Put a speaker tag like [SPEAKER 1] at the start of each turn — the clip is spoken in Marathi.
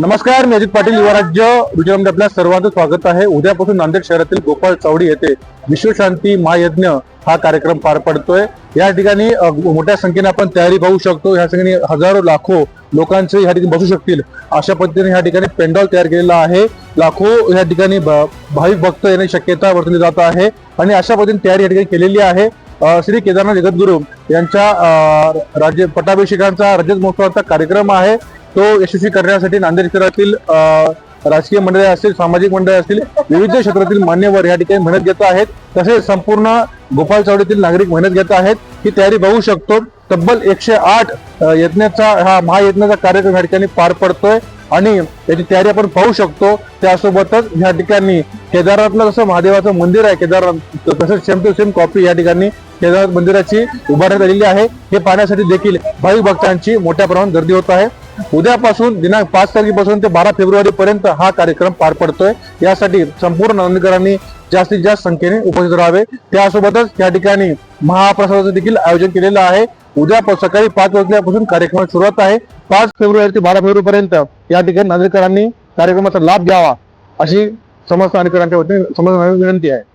[SPEAKER 1] नमस्कार मी अजित पाटील युवा राज्य विजयमध्ये आपल्या सर्वांचं स्वागत आहे. उद्यापासून नांदेड शहरातील गोपाळ चावडी येथे विश्वशांती महायज्ञ हा कार्यक्रम पार पडतोय. या ठिकाणी मोठ्या संख्येने आपण तयारी पाहू शकतो. या ठिकाणी हजारो लाखो लोकांचे या ठिकाणी बसू शकतील. अशा पद्धतीने या ठिकाणी पेंडॉल तयार केलेला आहे. लाखो या ठिकाणी भाविक भक्त येण्याची शक्यता वर्तवली जात आहे. आणि अशा पद्धतीने तयारी या ठिकाणी केलेली आहे. श्री केदारनाथ जगद्गुरू यांच्या राज्य पटाभिषेकांचा रजत महोत्सवाचा कार्यक्रम आहे. तो यशस्वी करण्यासाठी नांदेड शहरातील राजकीय मंडळे असतील सामाजिक मंडळे असतील विविध क्षेत्रातील मान्यवर या ठिकाणी मेहनत घेत आहेत. तसेच संपूर्ण गोपाळ चावडीतील नागरिक मेहनत घेत आहेत. ही तयारी बघू शकतो. तब्बल एकशे आठ यज्ञाचा हा महायज्ञाचा कार्यक्रम या ठिकाणी पार पडतोय. आणि याची तयारी आपण पाहू शकतो. त्यासोबतच या ठिकाणी केदारनाथला जसं महादेवाचं मंदिर आहे केदारनाथ तसंच सेम टू सेम कॉपी या ठिकाणी केदारनाथ मंदिराची उभारण्यात आलेली आहे. हे पाहण्यासाठी देखील भाविक भक्तांची मोठ्या प्रमाणात गर्दी होत आहे. उद्यापासून दिनांक पाच तारखेपासून ते बारा फेब्रुवारी पर्यंत हा कार्यक्रम पार पडतोय. यासाठी संपूर्ण नोंदणीकरांनी जास्तीत जास्त संख्येने उपस्थित राहावे. त्यासोबतच या ठिकाणी महाप्रसादाचं देखील आयोजन केलेलं आहे. उद्या प- सकाळी पाच वाजल्यापासून कार्यक्रमाची सुरुवात आहे. पाच फेब्रुवारी ते बारा फेब्रुवारी पर्यंत या ठिकाणी नागरिकांनी कार्यक्रमाचा लाभ घ्यावा अशी समस्त नागरिकांच्या वतीने समस्त विनंती आहे.